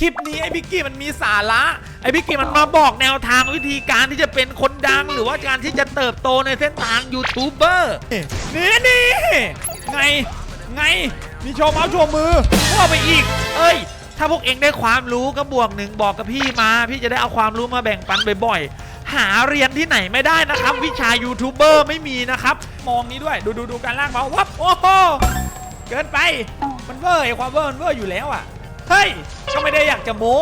คลิปนี้ไอ้พิกกี้มันมีสาระ ไอ้พิกกี้มันมาบอกแนวทางวิธีการที่จะเป็นคนดัง หรือว่าการที่จะเติบโตในเส้นทางยูทูบเบอร์นี่นี่ไงไงมีโชว์เมาส์โชว์มือเข้าไปอีก เอ้ย ถ้าพวกเองได้ความรู้ก็บวกหนึ่งบอกกับพี่มา พี่จะได้เอาความรู้มาแบ่งปันบ่อยๆหาเรียนที่ไหนไม่ได้นะครับ วิชายูทูบเบอร์ไม่มีนะครับ มองนี้ด้วยดูดูดูการลากเมาส์วับโอ้โหเกินไปมันเวอร์ไอความเวอร์มันเวอร์อยู่แล้วอะ เฮ้ยก็ไม่ได้อยากจะโม้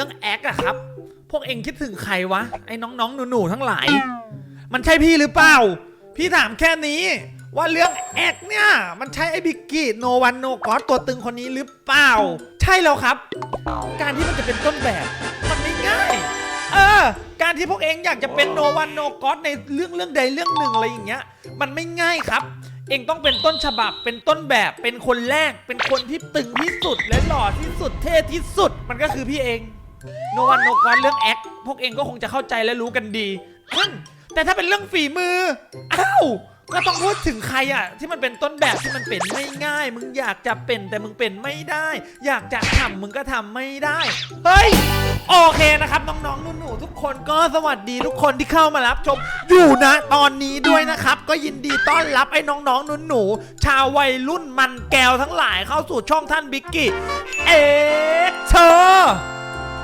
รื่องแอคอะครับ พวกเองคิดถึงใครวะ ไอ้น้องๆ หนูๆ ทั้งหลาย มันใช่พี่หรือเปล่า พี่ถามแค่นี้ ว่าเรื่องแอคเนี่ย มันใช่ไอ้บิกกี้โนวันโนกอสตัวตึงคนนี้หรือเปล่า ใช่แล้วครับ การที่มันจะเป็นต้นแบบ มันไม่ง่าย เออ การที่พวกเองอยากจะเป็นโนวันโนกอสในเรื่องเรื่องใดเรื่องหนึ่งอะไรอย่างเงี้ย มันไม่ง่ายครับเองต้องเป็นต้นฉบับเป็นต้นแบบเป็นคนแรก เป็นคนที่ตึงที่สุดและหล่อที่สุดเท่ที่สุดมันก็คือพี่เอง โนวันโนกอนเรื่องแอคพวกเองก็คงจะเข้าใจและรู้กันดีอันแต่ถ้าเป็นเรื่องฝีมือ อ้าว ก็ต้องพูดถึงใครอะที่มันเป็นต้นแบบที่มันเป็นไม่ง่าย มึงอยากจะเป็นแต่มึงเป็นไม่ได้ อยากจะทำมึงก็ทำไม่ได้ เฮ้ย โอเคนะครับน้องๆหนูๆทุกคนก็สวัสดีทุกคนที่เข้ามารับชม อยู่นะตอนนี้ด้วยนะครับ ก็ยินดีต้อนรับไอ้น้องๆหนูๆชาววัยรุ่นมันแก้วทั้งหลายเข้าสู่ช่องท่านบิ๊กกี้เอ็กเชอร์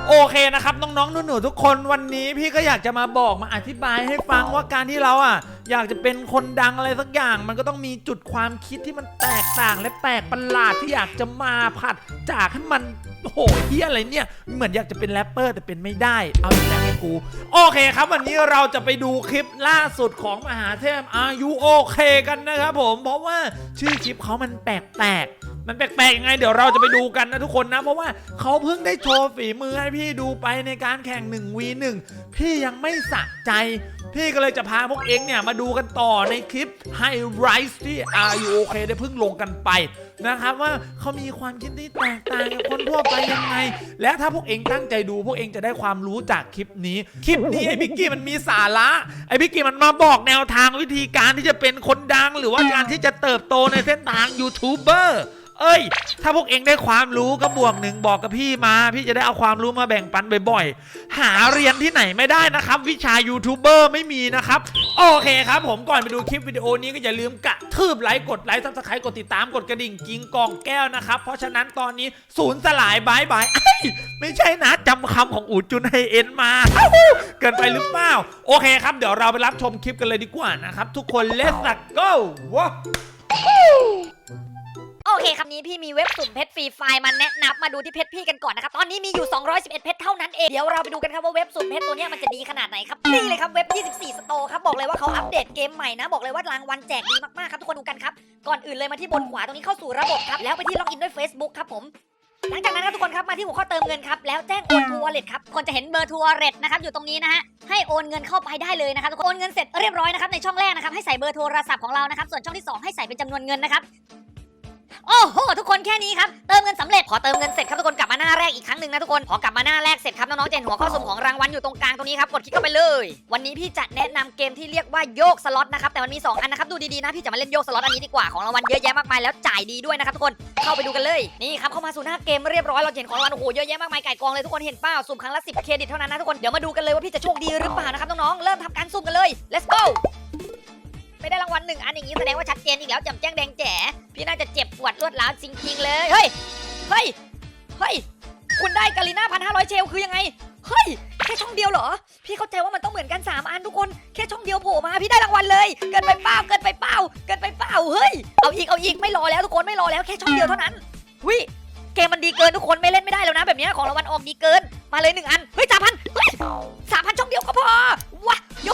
โอเคนะครับน้องๆหนูๆทุกคนวันนี้พี่ก็อยากจะมาบอกมาอธิบายให้ฟังว่าการที่เราอะ อยากจะเป็นคนดังอะไรสักอย่าง มันก็ต้องมีจุดความคิดที่มันแตกต่างและแปลกประหลาดที่อยากจะมาผัดจากให้มันโหเฮียอะไรเนี่ย เหมือนอยากจะเป็นแรปเปอร์แต่เป็นไม่ได้ เอาอีกแล้วไอ้กู โอเคครับ วันนี้เราจะไปดูคลิปล่าสุดของมหาเทพอายุโอเคกันนะครับผม เพราะว่าชื่อคลิปเขามันแปลกๆ มันแปลกๆยังไง เดี๋ยวเราจะไปดูกันนะทุกคนนะ เพราะว่าเขาเพิ่งได้โชว์ฝีมือให้พี่ดูไปในการแข่ง 1v1 พี่ยังไม่สะใจ พี่ก็เลยจะพาพวกเองเนี่ยมาดูกันต่อในคลิป High Rise ที่ Are You OK ได้เพิ่งลงกันไปนะครับว่าเขามีความคิดที่แตกต่างกับคนทั่วไปยังไง และถ้าพวกเองตั้งใจดูพวกเองจะได้ความรู้จากคลิปนี้ คลิปนี้ไอ้พิกกี้มันมีสาระ ไอ้พิกกี้มันมาบอกแนวทางวิธีการที่จะเป็นคนดัง หรือว่าการที่จะเติบโตในเส้นทางยูทูบเบอร์ เอ้ย ถ้าพวกเองได้ความรู้ก็บวกหนึ่งบอกกับพี่มา พี่จะได้เอาความรู้มาแบ่งปันบ่อยๆ หาเรียนที่ไหนไม่ได้นะครับ วิชายูทูบเบอร์ไม่มีนะครับ โอเคครับ ผมก่อนไปดูคลิปวิดีโอนี้ก็อย่าลืมกระทืบไลค์กดไลค์ซับสไครต์กดติดตามกดกระดิ่งกิ้งกองแก้วนะครับ เพราะฉะนั้นตอนนี้ศูนย์สลายบายบายเอ้ยไม่ใช่นะจำคำของอูจุนไฮเอ็นมาอ้าเกินไปหรือเปล่าโอเคครับเดี๋ยวเราไปรับชมคลิปกันเลยดีกว่านะครับทุกคน let's go ว้า โอเคครับนี้พี่มีเว็บสุ่มเพชรฟรีไฟล์มาแนะนำมาดูที่เพชรพี่กันก่อนนะครับ ตอนนี้มีอยู่ 211 เพชรเท่านั้นเอง เดี๋ยวเราไปดูกันครับว่าเว็บสุ่มเพชรตัวนี้มันจะดีขนาดไหนครับ นี่เลยครับเว็บ 24 สโตครับ บอกเลยว่าเขาอัปเดตเกมใหม่นะ บอกเลยว่ารางวัลแจกดีมากๆครับทุกคนดูกันครับ ก่อนอื่นเลยมาที่บนขวาตรงนี้เข้าสู่ระบบครับ แล้วไปที่ล็อกอินด้วย Facebook ครับผมหลังจากนั้นครับทุกคนครับมาที่หัวข้อเติมเงินครับแล้วแจ้งโอนทัวร์เลทครับคนจะเห็นเบอร์ทัวร์เลทนะครับอยู่ตรงนี้นะฮะให้โอนเงินเข้าไปได้เลยนะครับทุกคนโอนเงินเสร็จเรียบร้อยนะครับในช่องแรกนะครับให้ใส่เบอร์โทรศัพท์ของเรานะครับส่วนช่องที่สองให้ใส่เป็นจำนวนเงินนะครับ โอ้โหทุกคนแค่นี้ครับเติมเงินสำเร็จพอเติมเงินเสร็จครับทุกคนกลับมาหน้าแรกอีกครั้งหนึ่งนะทุกคนพอกลับมาหน้าแรกเสร็จครับน้องๆเห็นหัวข้อสุ่มของรางวัลอยู่ตรงกลางตรงนี้ครับกดคลิกเข้าไปเลย วันนี้พี่จะแนะนำเกมที่เรียกว่าโยกสล็อตนะครับแต่มันมีสองอันนะครับดูดีๆนะพี่จะมาเล่นโยกสล็อตอันนี้ดีกว่าของรางวัลเยอะแยะมากมายแล้วจ่ายดีด้วยนะครับทุกคนเข้าไปดูกันเลยนี่ครับเข้ามาสู่หน้าเกมเรียบร้อยเราเห็นของรางวัลโอ้โหเยอะแยะมากมายไก่กองเลยทุกคนเห็นเปล่าสุ่มครั้งละ10เครดิตเท่านั้นนะทุกคนเดี๋ยวมาดูกันเลยว่าพี่จะโชคดีหรือเปล่านะครับน้องๆเริ่มทำการสุ่มกันเลย let's go ไม่ได้รางวัลหนึ่งอันอย่างนี้แสดงว่าชัดเจนอีกแล้วจำแจ้งแดงแจ๋พี่น่าจะเจ็บปวดรวดร้าวจริงๆเลย เฮ้ย เฮ้ย เฮ้ย คุณได้กาลิน่าพันห้าร้อยเชลคือยังไง เฮ้ย แค่ช่องเดียวเหรอ พี่เข้าใจว่ามันต้องเหมือนกัน 3 อันทุกคน แค่ช่องเดียวโผล่มาพี่ได้รางวัลเลย เกินไปเปล่า เกินไปเปล่า เกินไปเปล่า เฮ้ย เอาอีก เอาอีก ไม่รอแล้วทุกคน ไม่รอแล้วแค่ช่องเดียวเท่านั้นหุยเกมมันดีเกินทุกคนไม่เล่นไม่ได้แล้วนะแบบนี้ของรางวัลออกดีเกิน มาเลยหนึ่งอัน เฮ้ยสามพันเฮ้ยสามพันช่องเดียวก็พอว้าโย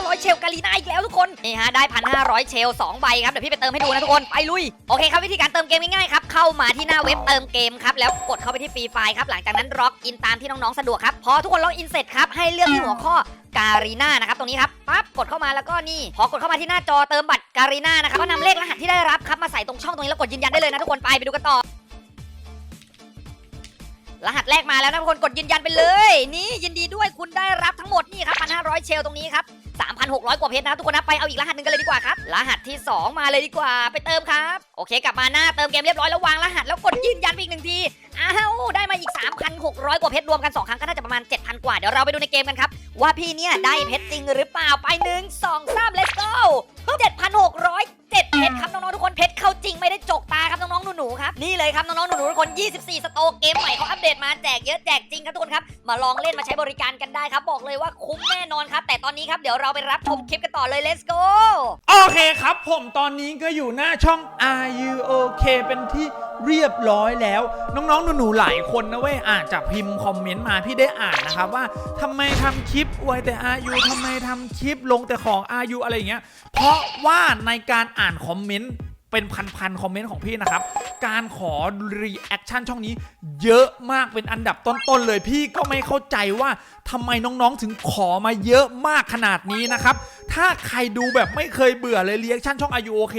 พันห้าร้อยเชลกาลีนาอีกแล้วทุกคน นี่ฮะได้ได้ 1,500 เชล 2 ใบครับ เดี๋ยวพี่ไปเติมให้ดูนะทุกคน ไปลุย โอเคครับวิธีการเติมเกมง่ายๆครับ เข้ามาที่หน้าเว็บเติมเกมครับ แล้วกดเข้าไปที่ฟรีไฟล์ครับ หลังจากนั้นล็อกอินตามที่น้องๆสะดวกครับ พอทุกคนล็อกอินเสร็จครับ ให้เลือกที่หัวข้อการีนานะครับตรงนี้ครับปั๊บกดเข้ามาแล้วก็นี่ พอกดเข้ามาที่หน้าจอเติมบัตรการีนานะครับก็นำเลขรหัสที่ได้รับครับมาใส่ตรงช่องตรงนี้แล้วกดยืนยันได้เลยนะทุกคนไปไปดูกันต่อรหัสแรกมาแล้วนะทุกคนกดยืนยันไปเลย นี่ยินดีด้วยคุณได้รับทั้งหมดนี่ครับ1,500 เชลตรงนี้ครับ 3,600 กว่าเพชรนะทุกคนนะไปเอาอีกรหัสหนึ่งกันเลยดีกว่าครับรหัสที่ 2 มาเลยดีกว่าไปเติมครับ โอเคกลับมาหน้าเติมเกมเรียบร้อยแล้ววางรหัสแล้วกดยืนยันไปอีกหนึ่งทีอ้าวได้มาอีก 3,600 กว่าเพชรรวมกัน2ครั้งก็น่าจะประมาณ 7,000 กว่าเดี๋ยวเราไปดูในเกมกันครับว่าพี่เนี่ยได้เพชรจริงหรือเปล่าไปหนึ่งสองสาม let's go 7,600 7เพชรครับน้องๆทุกคนเพชรเข้าจริงไม่ได้จกตาครับน้องๆหนูๆครับนี่เลยครับน้องๆหนูๆทุกคน 24 สโตเกมใหม่เขา มาแจกเยอะแจกจริงครับทุกคนครับ มาลองเล่นมาใช้บริการกันได้ครับ บอกเลยว่าคุ้มแน่นอนครับ แต่ตอนนี้ครับเดี๋ยวเราไปรับชมคลิปกันต่อเลย let's go โอเคครับ ผมตอนนี้ก็อยู่หน้าช่อง Are You OK เป็นที่เรียบร้อยแล้ว น้องๆ หนูๆ หลายคนนะเว้ยอาจจะพิมพ์คอมเมนต์มาพี่ได้อ่านนะครับ ว่าทำไมทำคลิปอวยแต่ Are You ทำไมทำคลิปลงแต่ของ Are You อะไรอย่างเงี้ยเพราะว่าในการอ่านคอมเมนต์ เป็นพันๆคอมเมนต์ของพี่นะครับ การขอรีแอคชั่นช่องนี้ เยอะมากเป็นอันดับต้นๆเลยพี่ก็ไม่เข้าใจว่าทำไมน้องๆถึงขอมาเยอะมากขนาดนี้นะครับ ถ้าใครดูแบบไม่เคยเบื่อเลยรีแอคชั่นช่องอายุโอเค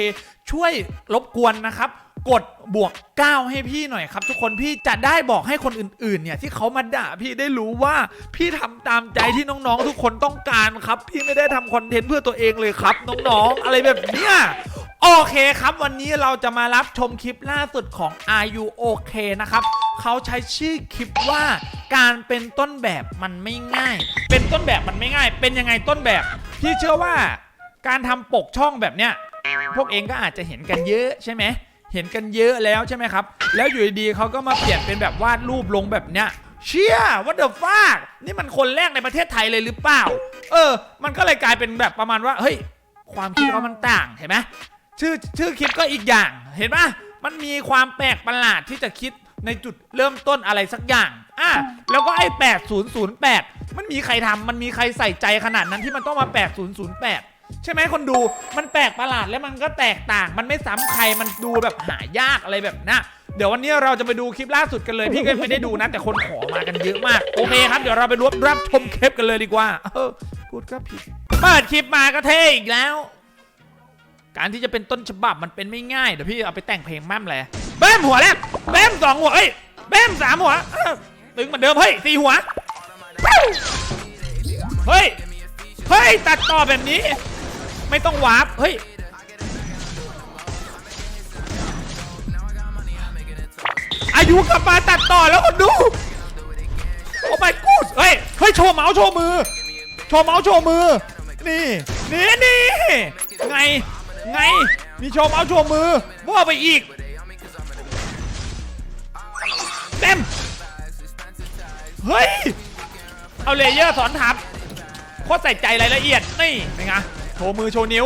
ช่วยรบกวนนะครับกดบวก 9 ให้พี่หน่อยครับ ทุกคนพี่จะได้บอกให้คนอื่นๆเนี่ยที่เขามาด่าพี่ได้รู้ว่าพี่ทำตามใจที่น้องๆ ทุกคนต้องการครับ พี่ไม่ได้ทำคอนเทนต์เพื่อตัวเองเลยครับ น้องๆ อะไรแบบเนี้ย โอเคครับวันนี้เราจะมารับชมคลิปล่าสุดของ Are You OK นะครับเขาใช้ชื่อคลิปว่าการเป็นต้นแบบมันไม่ง่าย เป็นต้นแบบมันไม่ง่าย เป็นยังไงต้นแบบพี่เชื่อว่าการทำปกช่องแบบเนี้ยพวกเองก็อาจจะเห็นกันเยอะใช่ไหมเห็นกันเยอะแล้วใช่ไหมครับ แล้วอยู่ดีๆเขาก็มาเปลี่ยนเป็นแบบวาดรูปลงแบบเนี้ยเชี่ยวั t เด e f ฟากนี่มันคนแรกในประเทศไทยเลยหรือเปล่า เออ มันก็เลยกลายเป็นแบบประมาณว่าเฮ้ยความคิดเขามันต่างเห็นไหม ชื่อชื่อคลิปก็อีกอย่าง เห็นปะมันมีความแปลกประหลาดที่จะคิดในจุดเริ่มต้นอะไรสักอย่างอะแล้วก็ไอ้8008 มันมีใครทำมันมีใครใส่ใจขนาดนั้นที่มันต้องมา 8008 ใช่ไหมคนดู มันแปลกประหลาดแล้วมันก็แตกต่าง มันไม่ซ้ำใคร มันดูแบบหายากอะไรแบบนะเดี๋ยววันนี้เราจะไปดูคลิปล่าสุดกันเลย พี่ก็ไม่ได้ดูนะ แต่คนขอมากันเยอะมาก โอเคครับ เดี๋ยวเราไปรวบรับชมคลิปกันเลยดีกว่า เออพูดก็ผิด เปิดคลิปมาก็เท่อีกแล้ว การที่จะเป็นต้นฉบับมันเป็นไม่ง่ายเดี๋ยวพี่เอาไปแต่งเพลงแม่มเลยแบมหัวแรกแบมสองหัวเอ้ยแบมสามหัวตึงเหมือนเดิมเฮ้ยสี่หัวเฮ้ยเฮ้ยตัดต่อแบบนี้ ไม่ต้องวาร์ปเฮ้ยอายุกลับมาตัดต่อแล้วคนดูโอ้ my god เฮ้ยเฮ้ยโชว์เมาส์โชว์มือ โชว์เมาส์โชว์มือ นี่นี่นี่ไง ไง มีโชว์เมาส์โชว์มือว่าไปอีก เต็ม เฮ้ย เอาเลเยอร์สอนทับโคตรใส่ใจรายละเอียด นี่เป็นไงโชว์มือโชว์นิ้ว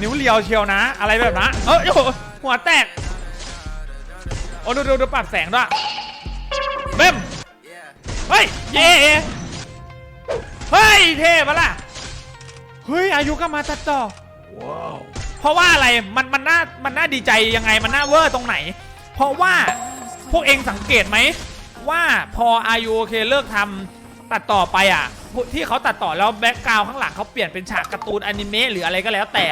นิ้วเลียวเชียวนะ อะไรแบบนะเออโอ้หัวแตก โอ้ดูดูดูปรับแสงด้วยเบ้มเฮ้ย เย่เฮ้ย เท่ปะล่ะ เฮ้ย อายุก็มาตัดต่อ เพราะว่าอะไรมันมันน่ามันน่าดีใจยังไงมันน่าเวอร์ตรงไหน เพราะว่าพวกเองสังเกตไหมว่าพออายุโอเคเลิกทำตัดต่อไปอะที่เขาตัดต่อแล้วแบ็กกราวข้างหลังเขาเปลี่ยนเป็นฉากการ์ตูนอนิเมะหรืออะไรก็แล้วแต่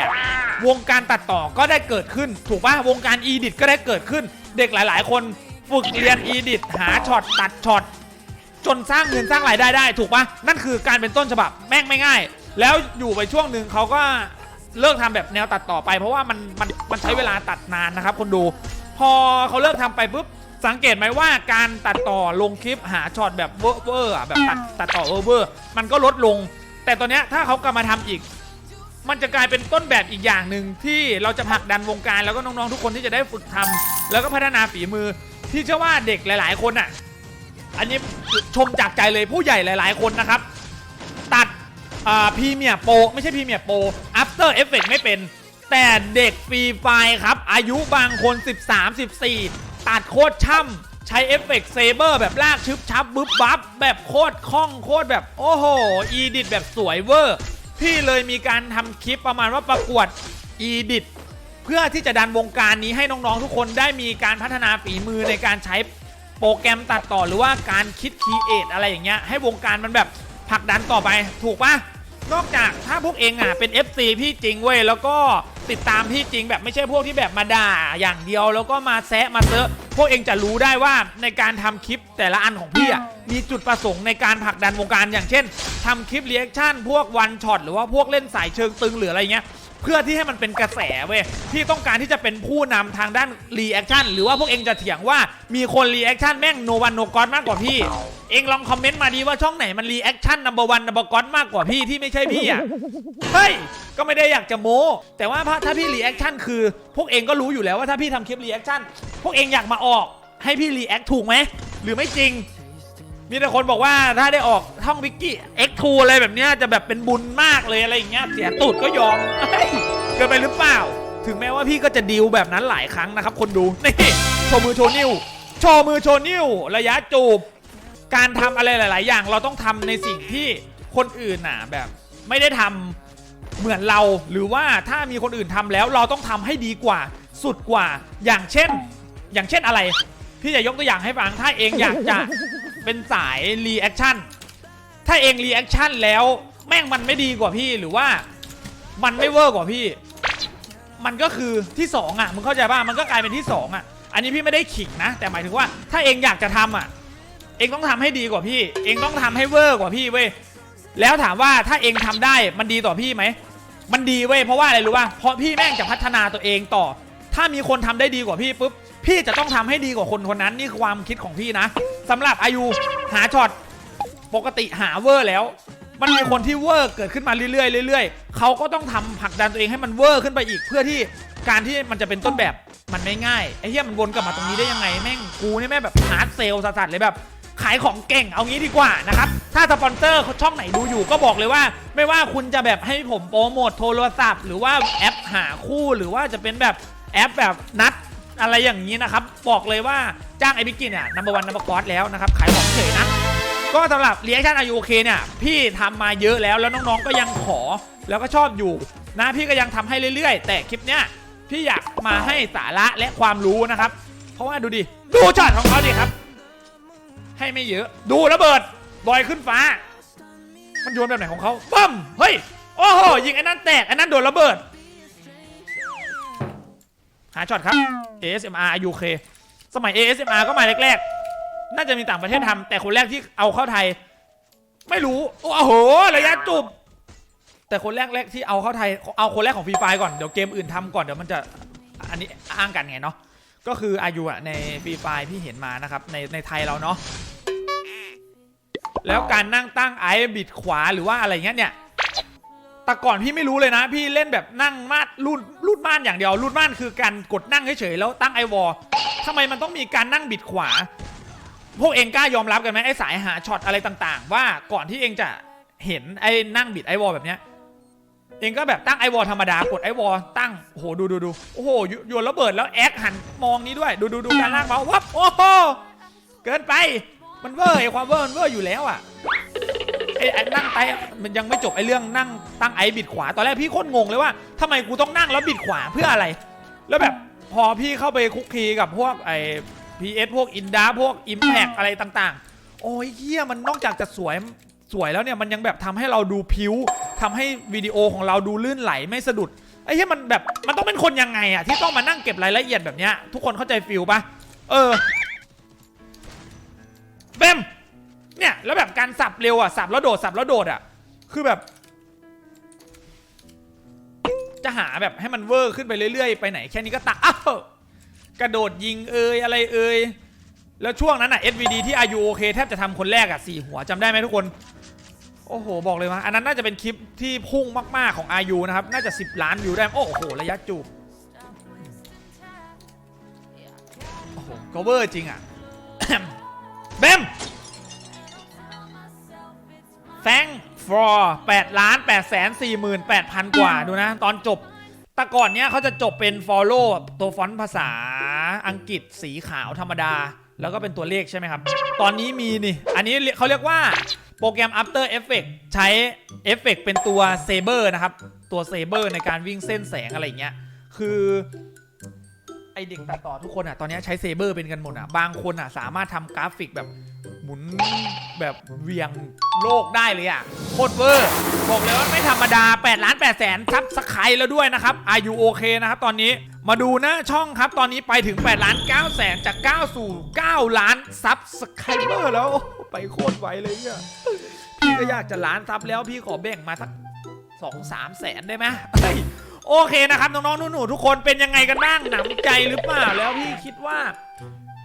วงการตัดต่อก็ได้เกิดขึ้น ถูกป่ะวงการอีดิทก็ได้เกิดขึ้น เด็กหลาย ๆ คนฝึกเรียนอีดิทหาช็อตตัดช็อตจนสร้างเงินสร้างรายได้ได้ ถูกป่ะนั่นคือการเป็นต้นฉบับแม่งไม่ง่าย แล้วอยู่ไปช่วงหนึ่งเขาก็ เลิกทำแบบแนวตัดต่อไป เพราะว่ามันมันมันใช้เวลาตัดนานนะครับ คนดู พอเขาเลิกทำไปปุ๊บสังเกตไหมว่าการตัดต่อลงคลิปหาช็อตแบบเวอร์เวอร์อะแบบตัดตัดต่อเวอร์เวอร์มันก็ลดลง แต่ตอนเนี้ยถ้าเขากลับมาทำอีก มันจะกลายเป็นต้นแบบอีกอย่างหนึ่งที่เราจะผลักดันวงการแล้วก็น้องๆทุกคนที่จะได้ฝึกทำแล้วก็พัฒนาฝีมือ ที่เชื่อว่าเด็กหลาย ๆ คนอะ อันนี้ชมจากใจเลยผู้ใหญ่หลาย ๆ คนนะครับตั ดพรีเมียโปไม่ใช่พรีเมียโป After Effect ไม่เป็น แต่เด็กฟรีไฟครับ อายุบางคน 13 14 ตัดโคตรช่ำใช้เอฟเฟกต์เซเบอร์แบบลากชึบชับบึ๊บบับ แบบโคตรคล่องโคตรแบบ โอ้โห อีดิทแบบสวยเวอร์ พี่เลยมีการทำคลิปประมาณว่าประกวด Edit เพื่อที่จะดันวงการนี้ให้น้องๆทุกคนได้มีการพัฒนาฝีมือในการใช้โปรแกรมตัดต่อหรือว่าการคิดคีเอทอะไรอย่างเงี้ยให้วงการมันแบบผลักดันต่อไปถูกปะ นอกจากถ้าพวกเองอะเป็น FC พี่จริงเว้ยแล้วก็ติดตามพี่จริงแบบไม่ใช่พวกที่แบบมาด่าอย่างเดียว แล้วก็มาแซะมาเซอะพวกเองจะรู้ได้ว่าในการทำคลิปแต่ละอันของพี่อะมีจุดประสงค์ในการผลักดันวงการอย่างเช่นทำคลิปเรีแอคชั่นพวกวันช็อตหรือว่าพวกเล่นสายเชิงตึงหรืออะไรเงี้ย เพื่อที่ให้มันเป็นกระแสเว้ยพี่ต้องการที่จะเป็นผู้นำทางด้านรีแอคชั่นหรือว่าพวกเองจะเถียงว่ามีคนรีแอคชั่นแม่งโนวันโนกอนมากกว่าพี่ เองลองคอมเมนต์มาดีว่าช่องไหนมันรีแอคชั่นนัมเบอร์วันนัมเบอร์กอนมากกว่าพี่ที่ไม่ใช่พี่อะเฮ้ยก็ไม่ได้อยากจะโม้แต่ว่าถ้าพี่รีแอคชั่นคือ พวกเองก็รู้อยู่แล้วว่าถ้าพี่ทำคลิปรีแอคชั่นพวกเองอยากมาออกให้พี่รีแอคถูกไหมหรือไม่จริง มีแต่คนบอกว่าถ้าได้ออกท่องวิกกี้ X2 อะไรแบบเนี้ยจะแบบเป็นบุญมากเลยอะไรอย่างเงี้ยเสียตูดก็ยอมเฮ้ยเกินไปหรือเปล่า ถึงแม้ว่าพี่ก็จะดีลแบบนั้นหลายครั้งนะครับ คนดูนี่โชว์มือโชว์นิ้วโชว์มือโชว์นิ้วระยะจูบ การทำอะไรหลาย ๆ อย่างเราต้องทำในสิ่งที่คนอื่นน่ะแบบ ไม่ได้ทำเหมือนเราหรือว่าถ้ามีคนอื่นทำแล้วเราต้องทำให้ดีกว่า สุดกว่าอย่างเช่น อย่างเช่นอะไร พี่จะยกตัวอย่างให้ฟังถ้าเองอยากจะ เป็นสายรีแอคชั่นถ้าเองรีแอคชั่นแล้วแม่งมันไม่ดีกว่าพี่หรือว่ามันไม่เวอร์กว่าพี่ มันก็คือที่สองอะมึงเข้าใจป่ะมันก็กลายเป็นที่สองอะ อันนี้พี่ไม่ได้ขิงนะ แต่หมายถึงว่า ถ้าเองอยากจะทำอะ เองต้องทำให้ดีกว่าพี่ เองต้องทำให้เวอร์กว่าพี่เว้ยแล้วถามว่าถ้าเองทำได้มันดีต่อพี่ไหมมันดีเว้ยเพราะว่าอะไรรู้ป่ะเพราะพี่แม่งจะพัฒนาตัวเองต่อ ถ้ามีคนทำได้ดีกว่าพี่ปุ๊บ พี่จะต้องทำให้ดีกว่าคนคนนั้นนี่คือความคิดของพี่นะสำหรับอายุหาช็อตปกติหาเวอร์แล้ว มันมีคนที่เวอร์เกิดขึ้นมาเรื่อยๆเรื่อยๆเขาก็ต้องทำผลักดันตัวเองให้มันเวอร์ขึ้นไปอีกเพื่อที่การที่มันจะเป็นต้นแบบมันไม่ง่ายไอ้เหี้ยมันวนกลับมาตรงนี้ได้ยังไงแม่งกูนี่แม่แบบฮาร์ดเซลสัสๆเลยแบบขายของเก่งเอางี้ดีกว่านะครับ ถ้าสปอนเซอร์ช่องไหนดูอยู่ก็บอกเลยว่า ไม่ว่าคุณจะแบบให้ผมโปรโมทโทรศัพท์ หรือว่าแอปหาคู่หรือว่าจะเป็นแบบแอปแบบนัด อะไรอย่างนี้นะครับ บอกเลยว่าจ้างไอบิกกินเนี่ยนัมเบอร์วันนัมเบอร์กอสแล้วนะครับ ขายของเฉยนะ ก็สำหรับเรียกชันอายุโอเคเนี่ย พี่ทำมาเยอะแล้วแล้วน้องๆก็ยังขอแล้วก็ชอบอยู่นะพี่ก็ยังทำให้เรื่อยๆ แต่คลิปเนี้ยพี่อยากมาให้สาระและความรู้นะครับ เพราะว่าดูดิดูช็อตของเขาดิครับ ให้ไม่เยอะ ดูระเบิดลอยขึ้นฟ้า มันโยนแบบไหนของเขาปั้มเฮ้ยโอ้โหยิงไอ้นั่นแตกไอ้นั่นโดนระเบิด หาช็อตครับ ASMR UK สมัย ASMR ก็มาแรกๆ น่าจะมีต่างประเทศทำแต่คนแรกที่เอาเข้าไทย ไม่รู้ โอ้โหระยะจุบแต่คนแรกแรกที่เอาเข้าไทยเอาคนแรกของฟรีไฟก่อนเดี๋ยวเกมอื่นทำก่อนเดี๋ยวมันจะอันนี้อ้างกันไงเนาะก็คืออายุอะในฟรีไฟพี่เห็นมานะครับในในไทยเราเนาะแล้วการนั่งตั้งไอ้บิดขวาหรือว่าอะไรเงี้ยเนี่ย แต่ก่อนพี่ไม่รู้เลยนะ พี่เล่นแบบนั่งมาดรูดรูดม่านอย่างเดียวรูดม่านคือการกดนั่งเฉยๆแล้วตั้งไอวอลทำไมมันต้องมีการนั่งบิดขวา พวกเองกล้ายอมรับกันไหมไอสายหาช็อตอะไรต่างๆ ว่าก่อนที่เองจะเห็นไอ้นั่งบิดไอวอลแบบเนี้ยเองก็แบบตั้งไอวอลธรรมดากดไอวอลตั้งโอ้โหดูดูดูโอ้โหโยโยนระเบิดแล้วแอคหันมองนี้ด้วย ดูดูดูการลากเมาส์วับโอ้โหเกินไปมันเวอร์ไอความเวอร์มันเวอร์อยู่แล้วอะ ไอ้ไอ้นั่งไตมันยังไม่จบไอ้เรื่องนั่งตั้งไอ้บิดขวาตอนแรกพี่โคตรงงเลยว่าทำไมกูต้องนั่งแล้วบิดขวาเพื่ออะไร แล้วแบบพอพี่เข้าไปคุกคีกับพวกไอ้พีเอสพวกอินดาพวกอิมแพกอะไรต่างๆ โอ้ยเฮียมันนอกจากจะสวยสวยแล้วเนี่ยมันยังแบบทำให้เราดูพิ้วทำให้วิดีโอของเราดูลื่นไหลไม่สะดุดไอ้เฮียมันแบบมันต้องเป็นคนยังไงอะที่ต้องมานั่งเก็บรายละเอียดแบบเนี้ยทุกคนเข้าใจฟิลปะเออเบม เนี่ยแล้วแบบการสับเร็วอะสับแล้วโดดสับแล้วโดดอะ คือแบบ จะหาแบบให้มันเวอร์ขึ้นไปเรื่อยๆ ไปไหนแค่นี้ก็ตะอ้าวกระโดดยิงเอยอะไรเอยแล้วช่วงนั้นอะ SVD ที่ RUOK แทบจะทำคนแรกอะสี่หัวจำได้ไหมทุกคน โอ้โห บอกเลยว่าอันนั้นน่าจะเป็นคลิปที่พุ่งมากๆของ RU นะครับ น่าจะ 10 ล้านวิวได้ โอ้โห ระยะจูบโอ้โหก็เวอร์จริงอะเบม thank for 8ล้าน8แสน4หมื่น8พันกว่าดูนะ ตอนจบ แต่ก่อนเนี้ยเขาจะจบเป็น follow ตัวฟอนต์ภาษาอังกฤษสีขาวธรรมดา แล้วก็เป็นตัวเลขใช่ไหมครับ ตอนนี้มีนี่ อันนี้เขาเรียกว่าโปรแกรม After Effects ใช้เอฟเฟกเป็นตัว Saber นะครับ ตัว Saber ในการวิ่งเส้นแสงอะไรเงี้ย คือ ไอเด็กตัดต่อทุกคนอะตอนนี้ใช้เซเบอร์เป็นกันหมดอะ บางคนอะสามารถทำกราฟิกแบบหมุนแบบเหวียงโลกได้เลยอะโคตรเวอร์บอกเลยว่าไม่ธรรมดา8ล้าน8แสนซับสไครแล้วด้วยนะครับอายุโอเคนะครับตอนนี้มาดูหน้าช่องครับ ตอนนี้ไปถึง8ล้าน9แสนจาก9สู่9ล้านซับสไครเบอร์แล้วไปโคตรไวเลยเนี่ยพี่ก็อยากจะล้านซับแล้วพี่ขอแบ่งมาสัก สองสามแสนได้ไหมเฮ้ย โอเคนะครับน้องๆหนูๆทุกคนเป็นยังไงกันบ้างหนำใจหรือเปล่าแล้วพี่คิดว่า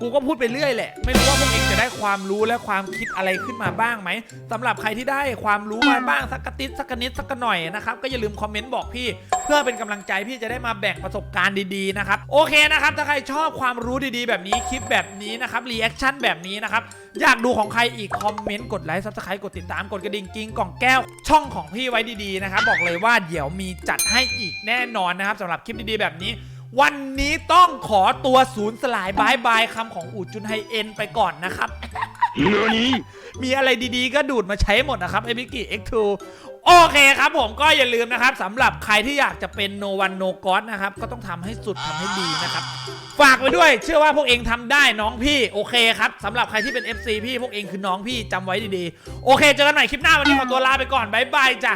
กูก็พูดไปเรื่อยแหละ ไม่รู้ว่าพวกเองจะได้ความรู้และความคิดอะไรขึ้นมาบ้างไหมสำหรับใครที่ได้ความรู้มาบ้างสักกระติดสักกระนิดสักกระหน่อยนะครับก็อย่าลืมคอมเมนต์บอกพี่ เพื่อเป็นกำลังใจพี่จะได้มาแบ่งประสบการณ์ดีๆนะครับโอเคนะครับถ้าใครชอบความรู้ดีๆ แบบนี้คลิปแบบนี้นะครับรีแอคชั่นแบบนี้นะครับอยากดูของใครอีกคอมเมนต์กดไลค์ซับสไครต์กดติดตามกดกระดิ่งกิ้งกล่องแก้ว ช่องของพี่ไว้ดีๆนะครับบอกเลยว่าเดี๋ยวมีจัดให้อีกแน่นอนนะครับสำหรับคลิปดีๆแบบนี้ วันนี้ต้องขอตัวศูนย์สลายบายบายคำของอูดจุนไฮเอ็นไปก่อนนะครับมีอะไรดีๆ ก็ดูดมาใช้หมดนะครับ a อ i กิ X2 โอเคครับผมก็อย่าลืมนะครับสำหรับใครที่อยากจะเป็น no one no god นะครับ ก็ต้องทำให้สุดทำให้ดีนะครับ ฝากไว้ด้วยเชื่อว่าพวกเองทำได้น้องพี่ โอเคครับสำหรับใครที่เป็น FC พี่พวกเองคือน้องพี่จำไว้ดีๆ โอเคเจอกันใหม่คลิปหน้าวันนี้ขอตัวลาไปก่อนบายบายจ้ะ